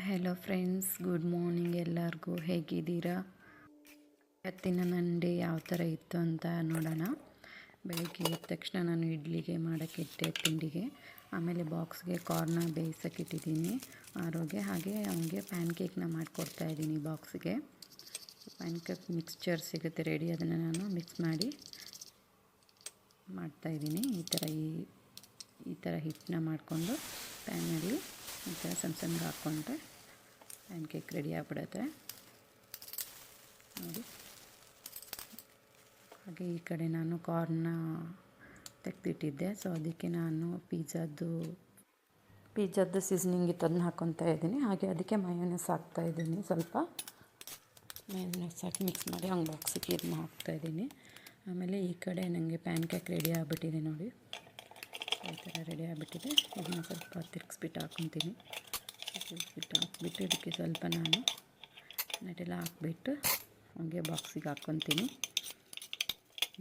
Hello friends good morning ಎಲ್ಲರಿಗೂ. ಹೇಗಿದ್ದೀರಾ? ಇವತ್ತಿನ ನನ್ನ ಡೇ ಯಾವ ಥರ ಇತ್ತು ಅಂತ ನೋಡೋಣ. ಬೆಳಗ್ಗೆ ಎದ್ದ ತಕ್ಷಣ ನಾನು ಇಡ್ಲಿಗೆ ಮಾಡೋಕ್ಕಿಟ್ಟೆ ತಿಂಡಿಗೆ. ಆಮೇಲೆ ಬಾಕ್ಸ್ಗೆ ಕಾರ್ನ ಬೇಯಿಸೋಕ್ಕಿಟ್ಟಿದ್ದೀನಿ ಆರೋಗ್ಯ ಹಾಗೆ ಅವನಿಗೆ ಪ್ಯಾನ್ ಕೇಕ್ನ ಮಾಡಿಕೊಡ್ತಾ ಇದ್ದೀನಿ ಬಾಕ್ಸ್ಗೆ ಪ್ಯಾನ್ ಕೇಕ್ ಮಿಕ್ಸ್ಚರ್ ಸಿಗುತ್ತೆ ರೆಡಿ ಅದನ್ನು ನಾನು ಮಿಕ್ಸ್ ಮಾಡಿ ಮಾಡ್ತಾಯಿದ್ದೀನಿ ಈ ಥರ ಈ ಈ ಥರ ಹಿಟ್ಟನ್ನ ಮಾಡಿಕೊಂಡು ಪ್ಯಾನಲ್ಲಿ ಈ ಸಣ್ಣ ಸಣ್ಣಗೆ ಹಾಕ್ಕೊಂಡ್ರೆ ಪ್ಯಾನ್ ಕೇಕ್ ರೆಡಿ ಆಗಿಬಿಡುತ್ತೆ. ನೋಡಿ. ಹಾಗೆ ಈ ಕಡೆ ನಾನು ಕಾರ್ನ ತೆಗೆದಿಟ್ಟಿದ್ದೆ. ಸೊ ಅದಕ್ಕೆ ನಾನು ಪಿಜ್ಜಾದ್ದು ಪಿಜ್ಜಾದ್ದು ಸೀಸನಿಂಗ್ ಇತ್ತು ಅದನ್ನ ಹಾಕ್ಕೊತಾ ಇದ್ದೀನಿ. ಹಾಗೆ ಅದಕ್ಕೆ ಮಯೋನೆಸ್ ಹಾಕ್ತಾ ಇದ್ದೀನಿ ಸ್ವಲ್ಪ. ಮಯೋನೆಸ್ ಹಾಕಿ ಮಿಕ್ಸ್ ಮಾಡಿ ಹಂಗೆ ಬಾಕ್ಸಿಗೆ ಇದನ್ನ ಹಾಕ್ತಾಯಿದ್ದೀನಿ ಆಮೇಲೆ ಈ ಕಡೆ ನನಗೆ ಪ್ಯಾನ್ ಕೇಕ್ ರೆಡಿ ಆಗಿಬಿಟ್ಟಿದೆ ನೋಡಿ. ಈ ಥರ ರೆಡಿ ಆಗಿಬಿಟ್ಟಿದೆ. ಇದನ್ನು ಸ್ವಲ್ಪ ತಿರ್ಗಿಸ್ಬಿಟ್ಟು ಹಾಕ್ಕೊತೀನಿ ತಿರ್ಗಿಸ್ಬಿಟ್ಟು ಹಾಕ್ಬಿಟ್ಟು ಇದಕ್ಕೆ ಸ್ವಲ್ಪ ನಾನು ನಟೆಲ್ಲ ಹಾಕ್ಬಿಟ್ಟು ಹಂಗೆ ಬಾಕ್ಸಿಗೆ ಹಾಕ್ಕೊತೀನಿ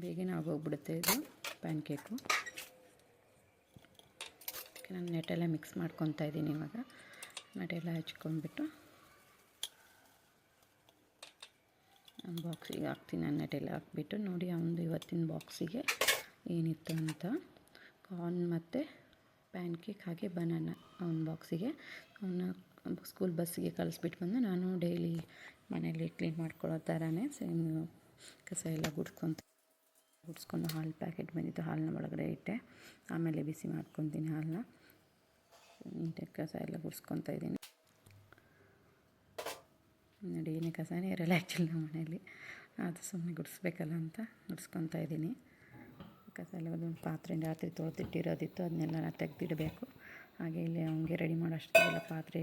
ಬೇಗನೆ ಆಗೋಗ್ಬಿಡುತ್ತೆ ಇದು ಪ್ಯಾನ್ ಕೇಕು ಅದಕ್ಕೆ ನಾನು ನೆಟೆಲ್ಲ ಮಿಕ್ಸ್ ಮಾಡ್ಕೊತಾ ಇದ್ದೀನಿ ಇವಾಗ. ನಟೆಲ್ಲ ಹಚ್ಕೊಂಡ್ಬಿಟ್ಟು ನಾನು ಬಾಕ್ಸಿಗೆ ಹಾಕ್ತೀನಿ. ನಾನು ನೆಟೆಲ್ಲ ಹಾಕ್ಬಿಟ್ಟು ನೋಡಿ ಅವನದು ಇವತ್ತಿನ ಬಾಕ್ಸಿಗೆ ಏನಿತ್ತು ಅಂತ. ಕಾರ್ನ್ ಮತ್ತು ಪ್ಯಾನ್ ಕೇಕ್ ಹಾಗೆ ಬನಾನ ಅವನ ಬಾಕ್ಸಿಗೆ. ಅವನ ಸ್ಕೂಲ್ ಬಸ್ಸಿಗೆ ಕಳಿಸ್ಬಿಟ್ಟು ಬಂದು ನಾನು ಡೈಲಿ ಮನೇಲಿ ಕ್ಲೀನ್ ಮಾಡ್ಕೊಳ್ಳೋ ಥರನೇ ಸೇಮ್ ಕಸ ಎಲ್ಲ ಗುಡ್ಸ್ಕೊತ ಗುಡ್ಸ್ಕೊಂಡು ಹಾಲು ಪ್ಯಾಕೆಟ್ ಬಂದಿತ್ತು ಹಾಲನ್ನ ಒಳಗಡೆ ಇಟ್ಟೆ. ಆಮೇಲೆ ಬಿಸಿ ಮಾಡ್ಕೊತೀನಿ ಹಾಲನ್ನ ನೀಟಾಗಿ ಕಸ ಎಲ್ಲ ಗುಡ್ಸ್ಕೊತಾ ಇದ್ದೀನಿ. ನೋಡಿ, ಏನೇ ಕಸನೇ ಇರಲ್ಲ ಆ್ಯಕ್ಚುಲಿ ನಮ್ಮ ಮನೇಲಿ ಅದು ಸುಮ್ಮನೆ ಗುಡಿಸ್ಬೇಕಲ್ಲ ಅಂತ ಗುಡಿಸ್ಕೊತಾ ಇದ್ದೀನಿ. ಕಸ ಒಂದು ಪಾತ್ರೆ ರಾತ್ರಿ ತೊಳೆದಿಟ್ಟಿರೋದಿತ್ತು, ಅದನ್ನೆಲ್ಲ ನಾನು ತೆಗೆದಿಡಬೇಕು. ಹಾಗೆ ಇಲ್ಲಿ ಅವನಿಗೆ ರೆಡಿ ಮಾಡೋಷ್ಟೆಲ್ಲ ಪಾತ್ರೆ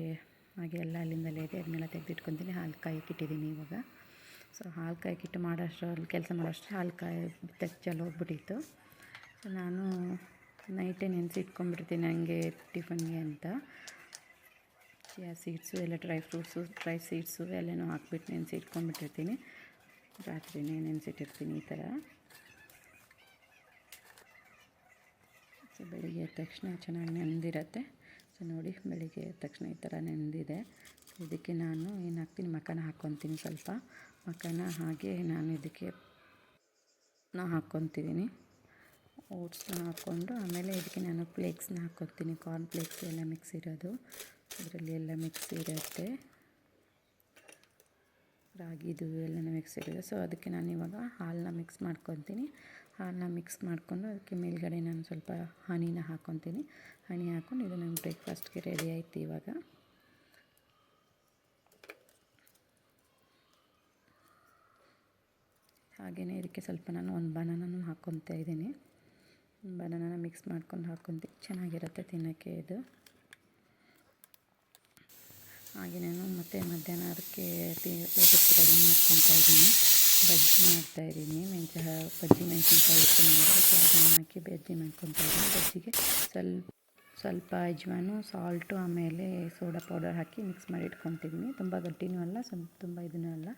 ಹಾಗೆ ಎಲ್ಲ ಅಲ್ಲಿಂದಲೇ ಇದೆ, ಅದನ್ನೆಲ್ಲ ತೆಗೆದಿಟ್ಕೊತೀನಿ. ಹಾಲು ಕಾಯಕ್ಕಿಟ್ಟಿದ್ದೀನಿ ಇವಾಗ. ಸೊ ಹಾಲು ಕಾಯಕ್ಕಿಟ್ಟು ಮಾಡೋಷ್ಟರಲ್ಲಿ ಕೆಲಸ ಮಾಡೋಷ್ಟು ಹಾಲು ಕಾಯಿ ತೆಗ್ಚಲ್ಲಿ ಹೋಗ್ಬಿಟ್ಟಿತ್ತು. ಸೊ, ನಾನು ನೈಟೇ ನೆನೆಸಿ ಇಟ್ಕೊಂಡ್ಬಿಡ್ತೀನಿ ನನಗೆ ಟಿಫನ್ಗೆ ಅಂತ. ಚಿಯಾ ಸೀಡ್ಸು, ಎಲ್ಲ ಡ್ರೈ ಫ್ರೂಟ್ಸು, ಡ್ರೈ ಸೀಡ್ಸು ಎಲ್ಲನೂ ಹಾಕ್ಬಿಟ್ಟು ನೆನೆಸಿ ಇಟ್ಕೊಂಡ್ಬಿಟ್ಟಿರ್ತೀನಿ ರಾತ್ರಿನೇ ನೆನೆಸಿಟ್ಟಿರ್ತೀನಿ ಈ ಥರ. ಸೊ ಬೆಳಿಗ್ಗೆ ಎದ್ದ ತಕ್ಷಣ ಚೆನ್ನಾಗಿ ನೆಂದಿರತ್ತೆ ಸೊ ನೋಡಿ, ಬೆಳಿಗ್ಗೆ ಎದ್ದ ತಕ್ಷಣ ಈ ಥರ ನೆಂದಿದೆ ಇದಕ್ಕೆ ನಾನು ಏನು ಹಾಕ್ತೀನಿ ಮಖನ ಹಾಕ್ಕೊತೀನಿ ಸ್ವಲ್ಪ. ಮಖನ ಹಾಗೆ ನಾನು ಇದಕ್ಕೆ ನಾ ಹಾಕ್ಕೊತಿದ್ದೀನಿ ಓಟ್ಸ್ನ ಹಾಕ್ಕೊಂಡು ಆಮೇಲೆ ಇದಕ್ಕೆ ನಾನು ಫ್ಲೇಕ್ಸ್ನ ಹಾಕ್ಕೊತೀನಿ. ಕಾರ್ನ್ ಫ್ಲೇಕ್ಸ್ ಎಲ್ಲ ಮಿಕ್ಸ್ ಇರೋದು. ಅದರಲ್ಲಿ ಎಲ್ಲ ಮಿಕ್ಸ್ ಇರುತ್ತೆ. ರಾಗಿದು ಎಲ್ಲನೂ ಮಿಕ್ಸ್ ಇರೋದು. ಸೊ ಅದಕ್ಕೆ ನಾನು ಇವಾಗ ಹಾಲನ್ನ ಮಿಕ್ಸ್ ಮಾಡ್ಕೊತೀನಿ. ಹಾಲನ್ನ ಮಿಕ್ಸ್ ಮಾಡಿಕೊಂಡು ಅದಕ್ಕೆ ಮೇಲ್ಗಡೆ ನಾನು ಸ್ವಲ್ಪ ಹನಿನ ಹಾಕ್ಕೊತೀನಿ ಹನಿ ಹಾಕ್ಕೊಂಡು ಇದು ನಂಗೆ ಬ್ರೇಕ್ಫಾಸ್ಟ್ಗೆ ರೆಡಿ ಆಯಿತು ಇವಾಗ. ಹಾಗೆಯೇ ಇದಕ್ಕೆ ಸ್ವಲ್ಪ ನಾನು ಒಂದು ಬನಾನೂ ಹಾಕ್ಕೊತಾ ಇದ್ದೀನಿ. ಬನಾನ ಮಿಕ್ಸ್ ಮಾಡ್ಕೊಂಡು ಹಾಕ್ಕೊತೀನಿ ಚೆನ್ನಾಗಿರುತ್ತೆ ತಿನ್ನೋಕ್ಕೆ ಇದು. ಹಾಗೆ ಮತ್ತು ಮಧ್ಯಾಹ್ನ ಅದಕ್ಕೆ ಊಟಕ್ಕೆ ರೆಡಿ ಮಾಡ್ಕೊತಾ ಇದ್ದೀನಿ. ಬಜ್ಜಿ ಮಾಡ್ತಾಯಿದ್ದೀನಿ ಮೆಣಸು ಬಜ್ಜಿ, ಮೆಣಸಿನ್ಕಾಯಿ ನನಗೆ ಅದನ್ನು ಹಾಕಿ ಬಜ್ಜಿ ಮಾಡ್ಕೊತಾ ಇದ್ದೀನಿ. ಬಜ್ಜಿಗೆ ಸ್ವಲ್ಪ ಸ್ವಲ್ಪ ಅಜ್ವಾನು ಸಾಲ್ಟು ಆಮೇಲೆ ಸೋಡಾ ಪೌಡರ್ ಹಾಕಿ ಮಿಕ್ಸ್ ಮಾಡಿ ಇಟ್ಕೊತಿದ್ದೀನಿ ತುಂಬ ಗಟ್ಟಿನೂ ಅಲ್ಲ, ಸ್ವಲ್ಪ ತುಂಬ ಇದನ್ನೂ ಅಲ್ಲ.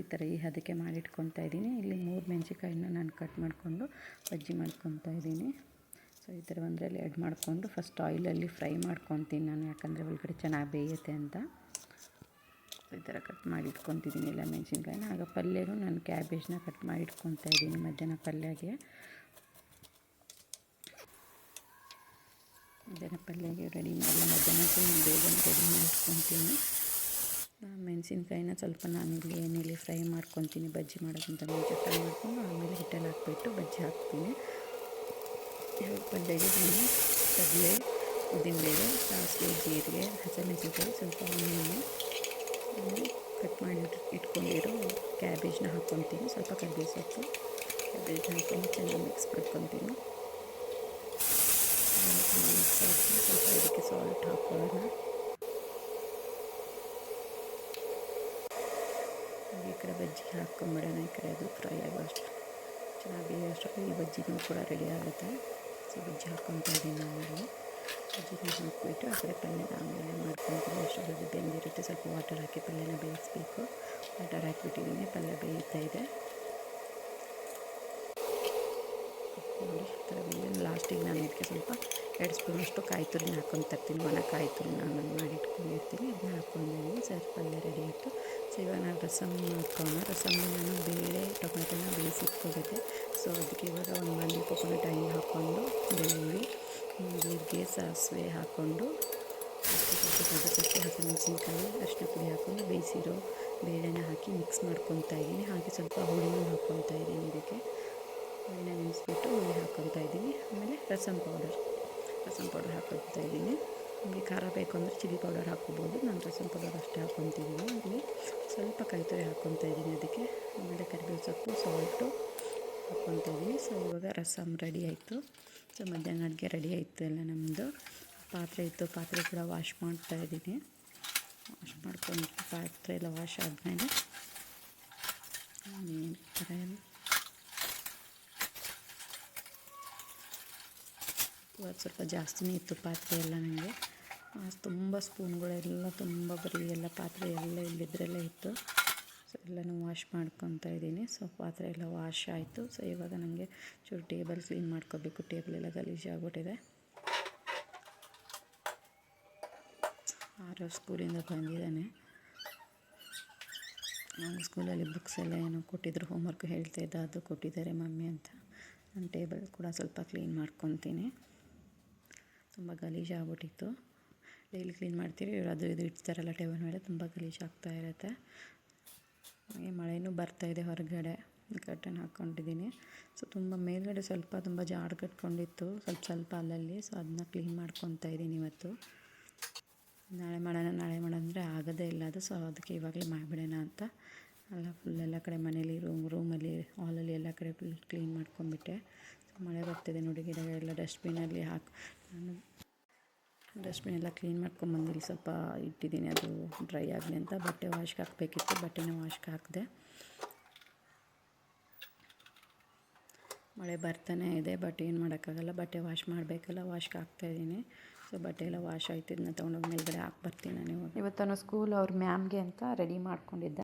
ಈ ಥರ ಈ ಹದಕ್ಕೆ ಮಾಡಿ ಇಟ್ಕೊತಾ ಇದ್ದೀನಿ. ಇಲ್ಲಿ ಮೂರು ಮೆಣಸಿನ್ಕಾಯಿನ ನಾನು ಕಟ್ ಮಾಡಿಕೊಂಡು ಬಜ್ಜಿ ಮಾಡ್ಕೊತಾ ಇದ್ದೀನಿ. ಸೊ ಈ ಥರ ಒಂದರಲ್ಲಿ ಆ್ಯಡ್ ಮಾಡಿಕೊಂಡು ಫಸ್ಟ್ ಆಯಿಲಲ್ಲಿ ಫ್ರೈ ಮಾಡ್ಕೊತೀನಿ ನಾನು, ಯಾಕಂದರೆ ಒಳಗಡೆ ಚೆನ್ನಾಗಿ ಬೇಯುತ್ತೆ ಅಂತ. ಈ ಥರ ಕಟ್ ಮಾಡಿ ಇಟ್ಕೊತಿದ್ದೀನಿ ಎಲ್ಲ ಮೆಣಸಿನ್ಕಾಯಿನ. ಆಗ ಪಲ್ಯನೂ ನಾನು ಕ್ಯಾಬೇಜ್ನ ಕಟ್ ಮಾಡಿ ಇಟ್ಕೊತಾ ಇದ್ದೀನಿ ಮಧ್ಯಾಹ್ನ ಪಲ್ಯಗೆ. ಮಧ್ಯಾಹ್ನ ಪಲ್ಯಗೆ ರೆಡಿ ಮಾಡಿ, ಮಧ್ಯಾಹ್ನಕ್ಕೆ ನಾನು ಬೇಗನೆ ರೆಡಿ ಮಾಡಿ ಮೆಣಸಿನ್ಕಾಯಿನ ಸ್ವಲ್ಪ ನಾನು ಎಣ್ಣೆಲಿ ಫ್ರೈ ಮಾಡ್ಕೊತೀನಿ, ಬಜ್ಜಿ ಮಾಡೋಕ್ಕಿಂತ ಮುಂಚೆ ಫ್ರೈ ಮಾಡ್ಕೊಂಡು ಆಮೇಲೆ ಹಿಟ್ಟಲ್ಲಿ ಹಾಕ್ಬಿಟ್ಟು ಬಜ್ಜಿ ಹಾಕ್ತೀನಿ. ಪಲ್ಯಗೆ ನಾನು ಕಡಲೆ, ಉದ್ದಿನಬೇಳೆ, ಸಾಸಿವೆ, ಜೀರಿಗೆ, ಹಸಿಮೆಣಸಿನ್ಕಾಯಿ, ಸ್ವಲ್ಪ ಎಣ್ಣೆ ಕಟ್ ಮಾಡಿ ಇಟ್ಕೊಂಡಿರೋ. ಕ್ಯಾಬೇಜ್ನ ಹಾಕ್ಕೊತೀನಿ. ಸ್ವಲ್ಪ ಕಡ್ಲೆ ಸೊಪ್ಪು. ಕ್ಯಾಬೇಜ್ ಹಾಕ್ಕೊಂಡು ಚೆನ್ನಾಗಿ ಮಿಕ್ಸ್ ಮಾಡ್ಕೊತೀನಿ. ಮಿಕ್ಸ್ ಹಾಕಿ ಸ್ವಲ್ಪ ಇದಕ್ಕೆ ಸಾಲ್ಟ್ ಹಾಕೊಳ್ಳೋಣ. ಹಾಗೆ ಈ ಕಡೆ ಬಜ್ಜಿಗೆ ಹಾಕ್ಕೊಂಬಿಡೋಣ ಈ ಕಡೆ ಅದು ಫ್ರೈ ಆಗೋಷ್ಟು ಚೆನ್ನಾಗಿ ಬೇಯೋಷ್ಟರಲ್ಲಿ ಈ ಬಜ್ಜಿನೂ ಕೂಡ ರೆಡಿ ಆಗುತ್ತೆ. ಸೊ ಬಜ್ಜಿ ಹಾಕ್ಕೊತಾ ಇದ್ದೀನಿ ಆಮೇಲೆ ಬಜ್ಜಿನ ಹಾಕ್ಬಿಟ್ಟು ಆ ಕಡೆ ಪಲ್ಯನ ಆಮೇಲೆ ಮಾಡ್ಕೊತೀನಿ. ಅಷ್ಟರಲ್ಲಿ ಬೆಂದಿರುತ್ತೆ ಸ್ವಲ್ಪ ವಾಟರ್ ಹಾಕಿ ಪಲ್ಯನ ಬೇಯಿಸ್ಬೇಕು. ವಾಟರ್ ಹಾಕಿಬಿಟ್ಟಿದ್ದೀನಿ ಪಲ್ಯ ಬೇಯುತ್ತಾ ಇದೆ. ನೋಡಿ ಲಾಸ್ಟಿಗೆ ನಾನು ಇದಕ್ಕೆ ಸ್ವಲ್ಪ ಎರಡು ಸ್ಪೂನಷ್ಟು ಕಾಯಿ ತುರಿನ ಹಾಕೊಂಡು ತರ್ತೀನಿ. ಒಣ ಕಾಯಿ ತುರಿನ ನಾನು ಮಾಡಿ ಇಟ್ಕೊಂಡಿರ್ತೀನಿ ಅದನ್ನ ರೆಡಿ ರಸಮ್ ಮಾಡ್ಕೊಂಡು ರಸಮ್ ನಾನು ಬೇಳೆ, ಟೊಮೆಟೊನ ಬೇಯಿಸಿಟ್ಕೊಂಡಿದ್ದೆ ಸೊ ಅದಕ್ಕೆ ಇವಾಗ ಒಂದು ಬಂದಿ ಕೊಕೊನಟ್ ಆಯಿಲ್ ಹಾಕ್ಕೊಂಡು ಬೆಳ್ಳುಳ್ಳಿ ಜೀರಿಗೆ ಸಾಸಿವೆ ಹಾಕ್ಕೊಂಡು ಅದಕ್ಕೆ ಹಸಿಮೆಣಸಿನ್ಕಾಯಿ ಅರಿಶಿನ ಪುಡಿ ಹಾಕ್ಕೊಂಡು ಬೇಯಿಸಿರೋ ಬೇಳೆನ ಹಾಕಿ ಮಿಕ್ಸ್ ಮಾಡ್ಕೊತಾ ಇದ್ದೀನಿ. ಹಾಗೆ ಸ್ವಲ್ಪ ಹುಳಿನೂ ಹಾಕ್ಕೊತಾ ಇದ್ದೀನಿ ಇದಕ್ಕೆ. ಹುಳಿನ ನೆನೆಸ್ಬಿಟ್ಟು ಹುಳಿ ಹಾಕ್ಕೊತಾ ಇದ್ದೀನಿ. ಆಮೇಲೆ ರಸಮ್ ಪೌಡರ್ ರಸಮ್ ಪೌಡರ್ ಹಾಕ್ಕೊತಾ ಇದ್ದೀನಿ. ನಿಮಗೆ ಖಾರ ಬೇಕು ಅಂದರೆ ಚಿಲ್ಲಿ ಪೌಡರ್ ಹಾಕ್ಕೋಬೋದು. ನಾನು ರಸಮ್ ಪೌಡರ್ ಅಷ್ಟೇ ಹಾಕ್ಕೊತಿದ್ದೀನಿ ಇಲ್ಲಿ ಸ್ವಲ್ಪ ಕಾಯಿ ತುರಿ ಹಾಕ್ಕೊತಾ ಇದ್ದೀನಿ ಅದಕ್ಕೆ. ಆಮೇಲೆ ಕರಿಬೇವು ಸೊಪ್ಪು ಸಾಲ್ಟು ಹಾಕ್ಕೊತಾ ಇದ್ದೀನಿ. ಸೊ ಇವಾಗ ರಸಮ್ ರೆಡಿ ಆಯಿತು. ಸೊ ಮಧ್ಯಾಹ್ನ ಅಡುಗೆ ರೆಡಿ ಆಯಿತು ಎಲ್ಲ ನಮ್ಮದು. ಪಾತ್ರೆ ಇತ್ತು, ಪಾತ್ರೆ ಕೂಡ ವಾಶ್ ಮಾಡ್ತಾ ಇದ್ದೀನಿ. ವಾಶ್ ಮಾಡ್ಕೊಂಡು ಪಾತ್ರೆ ಎಲ್ಲ ವಾಶ್ ಆದಮೇಲೆ ಇವತ್ತು ಸ್ವಲ್ಪ ಜಾಸ್ತಿನೇ ಇತ್ತು ಪಾತ್ರೆ ಎಲ್ಲ ನನಗೆ. ತುಂಬ ಸ್ಪೂನ್ಗಳೆಲ್ಲ ತುಂಬ ಬರೀ ಎಲ್ಲ ಪಾತ್ರೆ ಎಲ್ಲ ಇಲ್ಲಿದ್ರೆಲ್ಲ ಇತ್ತು. ಸೊ ಎಲ್ಲನೂ ವಾಶ್ ಮಾಡ್ಕೊತಾ ಇದ್ದೀನಿ. ಸೊ ಪಾತ್ರೆ ಎಲ್ಲ ವಾಶ್ ಆಯಿತು. ಸೊ ಇವಾಗ ನನಗೆ ಚೂರು ಟೇಬಲ್ ಕ್ಲೀನ್ ಮಾಡ್ಕೋಬೇಕು. ಟೇಬಲ್ ಎಲ್ಲ ಗಲೀಜಾಗ್ಬಿಟ್ಟಿದೆ ಆರೋ ಸ್ಕೂಲಿಂದ ಬಂದಿದ್ದಾನೆ. ನಾನು ಸ್ಕೂಲಲ್ಲಿ ಬುಕ್ಸ್ ಎಲ್ಲ ಏನೋ ಕೊಟ್ಟಿದ್ರು ಹೋಮ್ವರ್ಕ್ ಹೇಳ್ತಾ ಇದ್ದ, ಅದು ಕೊಟ್ಟಿದ್ದಾರೆ ಮಮ್ಮಿ ಅಂತ. ನಾನು ಟೇಬಲ್ ಕೂಡ ಸ್ವಲ್ಪ ಕ್ಲೀನ್ ಮಾಡ್ಕೊತೀನಿ. ತುಂಬ ಗಲೀಜಾಗ್ಬಿಟ್ಟಿತ್ತು ಡೈಲಿ ಕ್ಲೀನ್ ಮಾಡ್ತೀವಿ. ಇವರು ಅದು ಇದು ಇಡ್ತಾರಲ್ಲ ಟೇಬಲ್ ಮೇಲೆ, ತುಂಬ ಗಲೀಜಾಗ್ತಾ ಇರುತ್ತೆ. ಹಾಗೆ ಮಳೆನೂ ಬರ್ತಾಯಿದೆ ಹೊರಗಡೆ. ಕರ್ಟನ್ ಹಾಕ್ಕೊಂಡಿದ್ದೀನಿ. ಸೊ ತುಂಬ ಮೇಲ್ಗಡೆ ಸ್ವಲ್ಪ ತುಂಬ ಜಾಡ್ ಕಟ್ಕೊಂಡಿತ್ತು. ಸ್ವಲ್ಪ ಸ್ವಲ್ಪ ಅಲ್ಲಲ್ಲಿ. ಸೊ ಅದನ್ನ ಕ್ಲೀನ್ ಮಾಡ್ಕೊತಾ ಇದ್ದೀನಿ ಇವತ್ತು. ನಾಳೆ ಮಾಡೋಣ ನಾಳೆ ಮಾಡೋಣ ಅಂದರೆ ಆಗೋದೇ ಇಲ್ಲ ಅದು. ಸೊ ಅದಕ್ಕೆ ಇವಾಗಲೇ ಮಾಡಿಬಿಡೋಣ ಅಂತ. ಎಲ್ಲ ಫುಲ್ ಎಲ್ಲ ಕಡೆ ಮನೇಲಿ ರೂಮ್ ರೂಮಲ್ಲಿ ಹಾಲಲ್ಲಿ ಎಲ್ಲ ಕಡೆ ಫುಲ್ ಕ್ಲೀನ್ ಮಾಡ್ಕೊಂಬಿಟ್ಟೆ ಸೊ ಮಳೆ ಬರ್ತಿದೆ ನೋಡಿ. ಗಿಡಗಳೆಲ್ಲ ಡಸ್ಟ್ಬಿನಲ್ಲಿ ಹಾಕಿ ನಾನು ಡಸ್ಟ್ಬಿನ್ ಎಲ್ಲ ಕ್ಲೀನ್ ಮಾಡ್ಕೊಂಬಂದು ಇಲ್ಲಿ ಸ್ವಲ್ಪ ಇಟ್ಟಿದ್ದೀನಿ. ಅದು ಡ್ರೈ ಆಗಲಿ ಅಂತ. ಬಟ್ಟೆ ವಾಶ್ಗೆ ಹಾಕಬೇಕಿತ್ತು. ಬಟ್ಟೆನ ವಾಶ್ಗೆ ಹಾಕಿದೆ. ಮಳೆ ಬರ್ತಾನೆ ಇದೆ, ಬಟ್ ಏನು ಮಾಡೋಕ್ಕಾಗಲ್ಲ. ಬಟ್ಟೆ ವಾಶ್ ಮಾಡಬೇಕಲ್ಲ. ವಾಶ್ಗೆ ಹಾಕ್ತಾಯಿದ್ದೀನಿ ಸೊ, ಬಟ್ಟೆ ಎಲ್ಲ ವಾಶ್ ಆಯ್ತು. ಇದನ್ನ ತೊಗೊಂಡೋಗಿ ಮೇಲ್ಗಡೆ ಹಾಕಿ ಬರ್ತೀನಿ ನಾನು ಇವತ್ತು ಸ್ಕೂಲ್ ಅವ್ರ ಮ್ಯಾಮ್ಗೆ ಅಂತ ರೆಡಿ ಮಾಡ್ಕೊಂಡಿದ್ದೆ.